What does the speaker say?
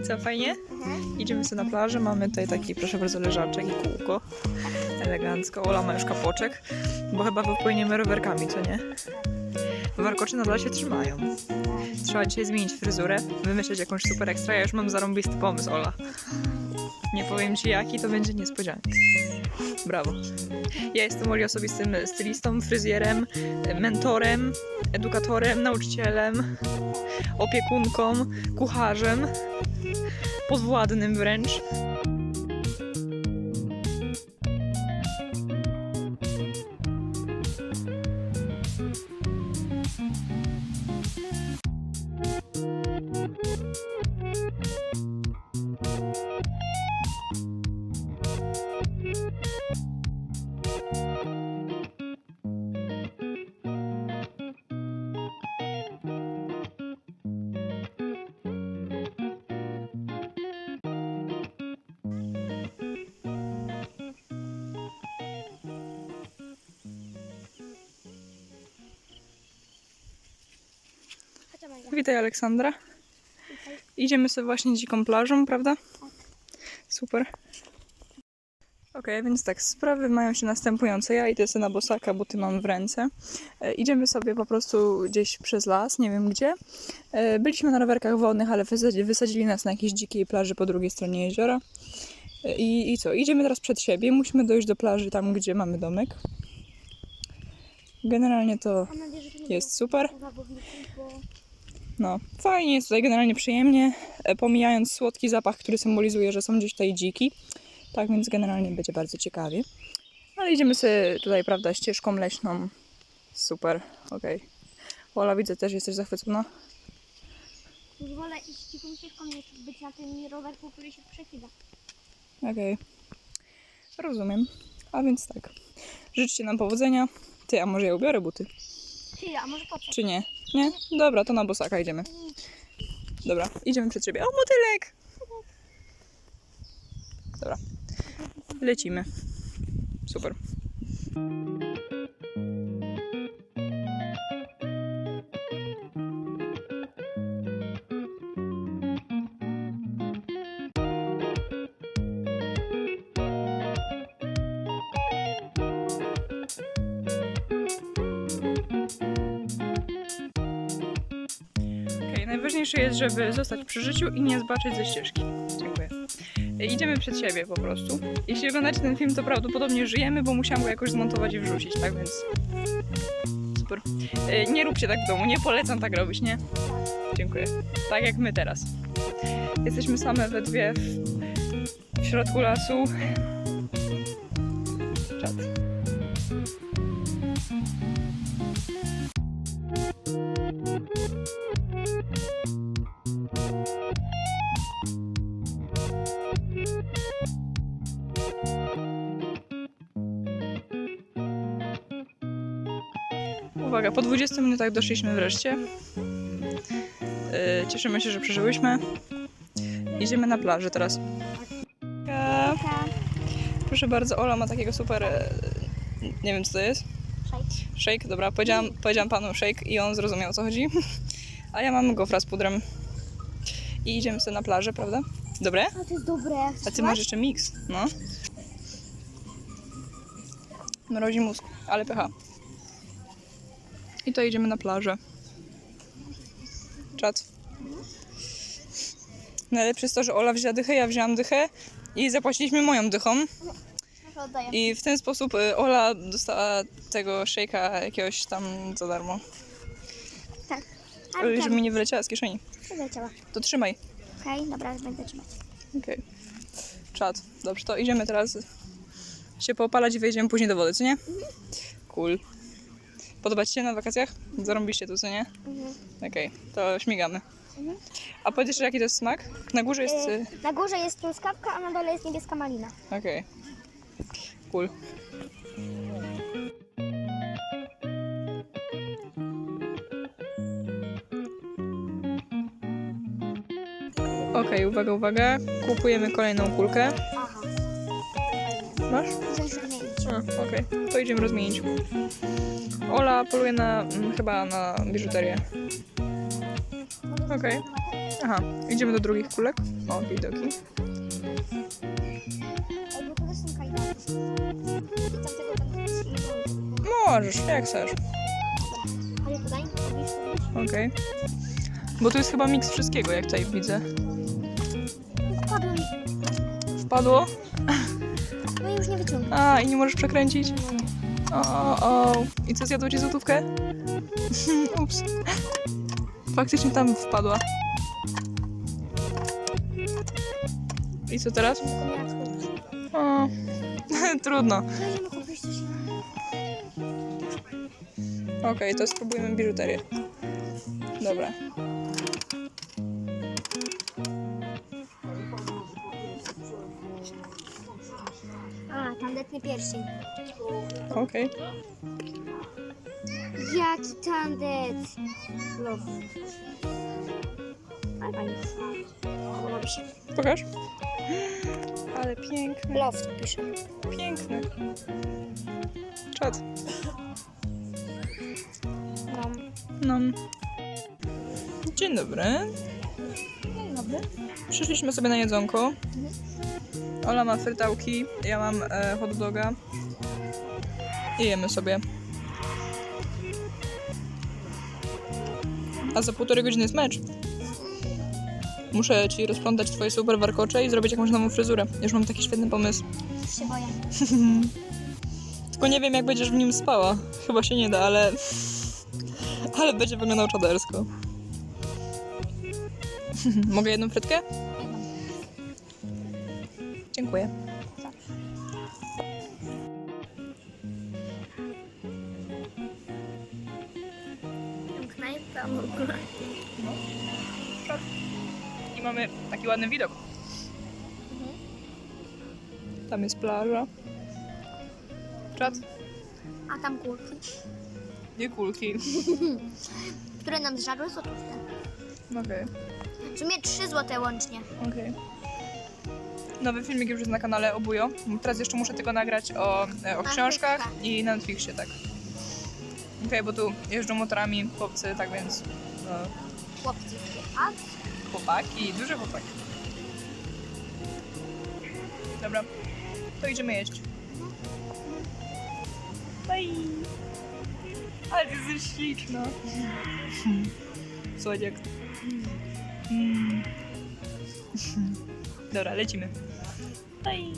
I co, fajnie? Mhm. Idziemy sobie na plażę, mamy tutaj taki, proszę bardzo, leżaczek i kółko. Elegancko. Ola ma już kapoczek, bo chyba wypłyniemy rowerkami, co nie? Warkocze nadal się trzymają. Trzeba dzisiaj zmienić fryzurę, wymyśleć jakąś super ekstra. Ja już mam zarąbisty pomysł, Ola. Nie powiem ci jaki, to będzie niespodzianek. Brawo. Ja jestem Oli osobistym stylistą, fryzjerem, mentorem, edukatorem, nauczycielem, opiekunką, kucharzem, podwładnym wręcz. Witaj Aleksandra. Idziemy sobie właśnie dziką plażą, prawda? Super. Okej, więc tak, sprawy mają się następujące. Ja idę sobie na bosaka, bo ty mam w ręce. E, idziemy sobie po prostu gdzieś przez las, nie wiem gdzie. E, byliśmy na rowerkach wodnych, ale wysadzi, wysadzili nas na jakiejś dzikiej plaży po drugiej stronie jeziora. E, I, I co? Idziemy teraz przed siebie. Musimy dojść do plaży tam, gdzie mamy domek. Generalnie to jest super. No, fajnie jest tutaj generalnie przyjemnie, e, pomijając słodki zapach, który symbolizuje, że są gdzieś tutaj dziki. Tak więc generalnie będzie bardzo ciekawie. Ale idziemy sobie tutaj, prawda, ścieżką leśną. Super, okej. Ola, widzę też, jesteś zachwycona. wolę iść dziką ścieżką niż być na tym rowerku, który się przechyla. Okej. Rozumiem. A więc tak. Życzcie nam powodzenia. Ty, a może ja ubiorę buty? Ty, a może poczekaj. Czy nie? Nie? Dobra, to na bosaka idziemy. Dobra, idziemy przed siebie. O, motylek! Dobra. Lecimy. Super. Najważniejsze jest, żeby zostać przy życiu i nie zbaczyć ze ścieżki. Dziękuję. Idziemy przed siebie po prostu. Jeśli oglądacie ten film, to prawdopodobnie żyjemy, bo musiałam go jakoś zmontować i wrzucić, tak więc... Super. E, Nie róbcie tak w domu, nie polecam tak robić, nie? Dziękuję. Tak jak my teraz. Jesteśmy same we dwie w, w środku lasu. Czad. Uwaga, po 20 minutach doszliśmy wreszcie. Yy, cieszymy się, że przeżyłyśmy. Idziemy na plażę teraz. Proszę bardzo, Ola ma takiego super. e, Nie wiem co to jest. Shake, dobra, powiedziałam, powiedziałam panu shake i on zrozumiał o co chodzi. A ja mam gofra z pudrem. I idziemy sobie na plażę, prawda? Dobre? A to jest dobre. A ty masz jeszcze miks, no. Mrozi mózg, ale pycha. I to idziemy na plażę. Czad. Najlepsze jest to, że Ola wzięła dychę, ja wzięłam dychę i zapłaciliśmy moją dychą. I w ten sposób y, Ola dostała tego szejka jakiegoś tam za darmo. Tak. Ale żeby mi nie wyleciała z kieszeni. Przeleciała. To trzymaj. Okej, dobra, będę trzymać. Okej. Czad. Dobrze, to idziemy teraz się poopalać i wejdziemy później do wody, co nie? Cool. Podoba Ci się na wakacjach? Zarąbiście tu, co nie? Mhm. Okej, to śmigamy. Mhm. A powiedz jeszcze, jaki to jest smak? Na górze jest... y, Y, Na górze jest truskawka, a na dole jest niebieska malina. Okej. Cool. Okej, uwaga, uwaga. Kupujemy kolejną kulkę. Aha. Masz? A, okej. To idziemy rozmienić. Ola poluje na, mm, chyba na biżuterię. Okej. Aha, idziemy do drugich kulek. O, widoki. Ej, bo to też są kajdany. I tamtego będę Możesz, jak chcesz. Ale. Okej. Bo tu jest chyba miks wszystkiego, jak tutaj widzę. Wpadło? No i już nie wyciągnę. A, i nie możesz przekręcić? O, o, o. I co, zjadło ci złotówkę? Ups. Faktycznie tam wpadła. I co teraz? O, trudno. Okej, to spróbujemy biżuterię. Dobra. Tandetny pierścień. Okej. Jaki tandet? Love. Ale fajnie. Podoba mi się. Pokaż. Ale piękny, Love tu pisze. piękny. Czad. No. No. Dzień dobry. Przyszliśmy sobie na jedzonko. Ola ma frytałki, ja mam e, hot doga. I jemy sobie. A za półtorej godziny jest mecz. Muszę ci rozplątać twoje super warkocze i zrobić jakąś nową fryzurę. Już mam taki świetny pomysł. Się boję. Tylko nie wiem, jak będziesz w nim spała. Chyba się nie da, ale... Ale będzie wyglądał czadersko. Mogę jedną frytkę? Dziękuję. Knajpa w ogóle. I mamy taki ładny widok. Tam jest plaża. Czad. A tam kulki, Nie kulki. które nam zżarły złotówkę. Okej, sumie 3 złote łącznie. okej. Nowy filmik już jest na kanale Obujo. Teraz jeszcze muszę tylko nagrać o, e, o książkach i na Netflixie, tak. Okej, bo tu jeżdżą motorami chłopcy, tak więc no, Chłopcy. A chłopaki, duże chłopaki. Dobra, to idziemy jeść. Bye. Ale ty jesteś śliczna. Słodziak. Dobra, lecimy. Bye.